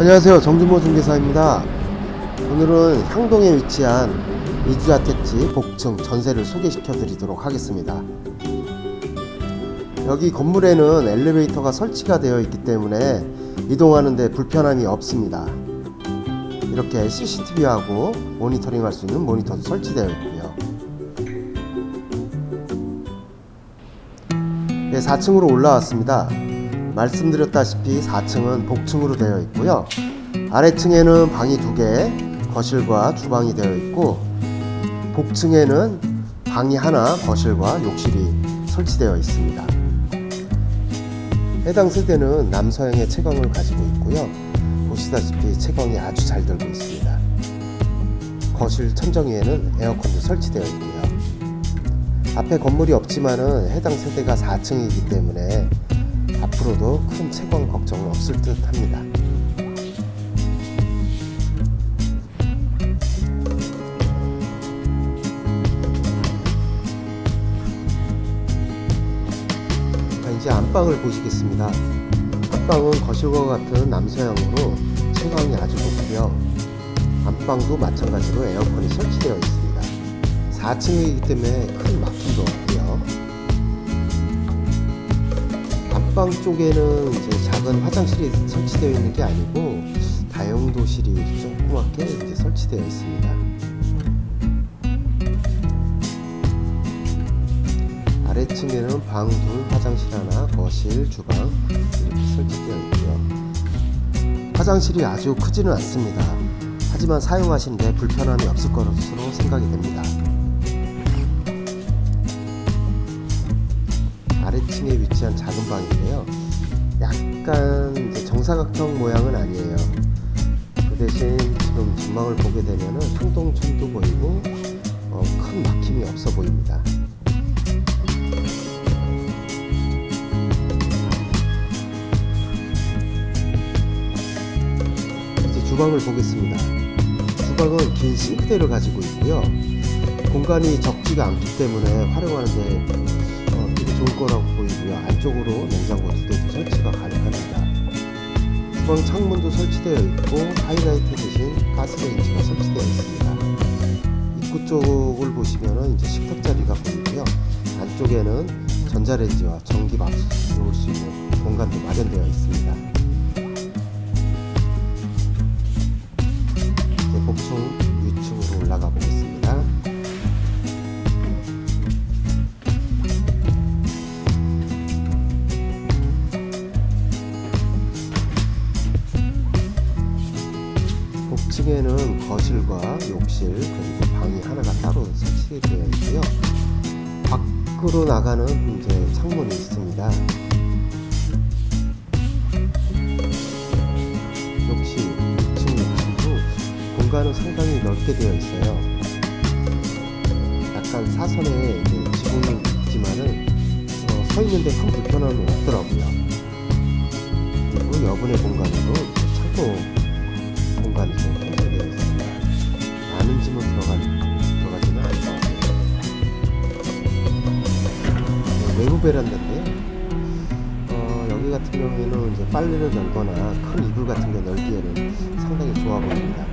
안녕하세요. 정준모 중개사입니다. 오늘은 향동에 위치한 이주자택지 복층 전세를 소개시켜 드리도록 하겠습니다. 여기 건물에는 엘리베이터가 설치가 되어 있기 때문에 이동하는데 불편함이 없습니다. 이렇게 CCTV하고 모니터링 할 수 있는 모니터도 설치되어 있고요. 네, 4층으로 올라왔습니다. 말씀드렸다시피 4층은 복층으로 되어 있고요. 아래층에는 방이 두 개, 거실과 주방이 되어 있고 복층에는 방이 하나, 거실과 욕실이 설치되어 있습니다. 해당 세대는 남서형의 채광을 가지고 있고요. 보시다시피 채광이 아주 잘 들고 있습니다. 거실 천정 위에는 에어컨도 설치되어 있고요. 앞에 건물이 없지만은 해당 세대가 4층이기 때문에 앞으로도 큰 채광 걱정은 없을 듯 합니다. 자, 이제 안방을 보시겠습니다. 안방은 거실과 같은 남서형으로 채광이 아주 높고요. 안방도 마찬가지로 에어컨이 설치되어 있습니다. 4층이기 때문에 큰 막힘도 없고 안방 쪽에는 이제 작은 화장실이 설치되어 있는 게 아니고 다용도실이 조그맣게 이제 설치되어 있습니다. 아래층에는 방 둘, 화장실 하나, 거실, 주방 이렇게 설치되어 있고요. 화장실이 아주 크지는 않습니다. 하지만 사용하시는데 불편함이 없을 것으로 생각이 됩니다. 아래층에 위치한 작은 방인데요. 약간 이제 정사각형 모양은 아니에요. 그 대신 지금 전망을 보게 되면은 상동천도 보이고 어, 큰 막힘이 없어 보입니다. 이제 주방을 보겠습니다. 주방은 긴 싱크대를 가지고 있고요. 공간이 적지가 않기 때문에 활용하는데 좋을 거라고 보이고요. 안쪽으로 냉장고 두 대도 설치가 가능합니다. 주방 창문도 설치되어 있고 하이라이트 대신 가스레인지가 설치되어 있습니다. 입구 쪽을 보시면은 이제 식탁 자리가 보이고요. 안쪽에는 전자레인지와 전기 밥솥을 놓을 수 있는 공간도 마련되어 있습니다. 복층에는 거실과 욕실 그리고 방이 하나가 따로 설치되어 있고요. 밖으로 나가는 이제 창문이 있습니다. 역시 2층, 6층도 공간은 상당히 넓게 되어 있어요. 약간 사선에 지붕이 있지만은 어, 서 있는데 큰 불편함이 없더라고요. 그리고 여분의 공간으로 창고 공간이 좀 네, 외부 베란다인데요. 어, 여기 같은 경우에는 이제 빨래를 널거나 큰 이불 같은 거 널기에는 상당히 좋아 보입니다.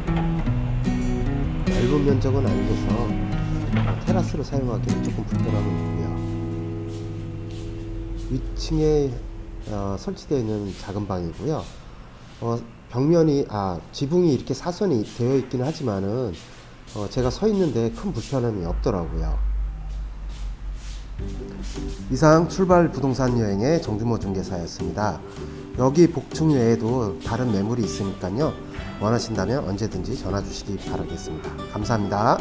넓은 면적은 아니어서 어, 테라스로 사용하기에는 조금 불편함은 있고요. 위층에 어, 설치되어 있는 작은 방이고요. 어, 벽면이 아 지붕이 이렇게 사선이 되어 있기는 하지만은 어, 제가 서 있는데 큰 불편함이 없더라고요. 이상 출발 부동산 여행의 정주모 중개사였습니다. 여기 복층 외에도 다른 매물이 있으니까요. 원하신다면 언제든지 전화 주시기 바라겠습니다. 감사합니다.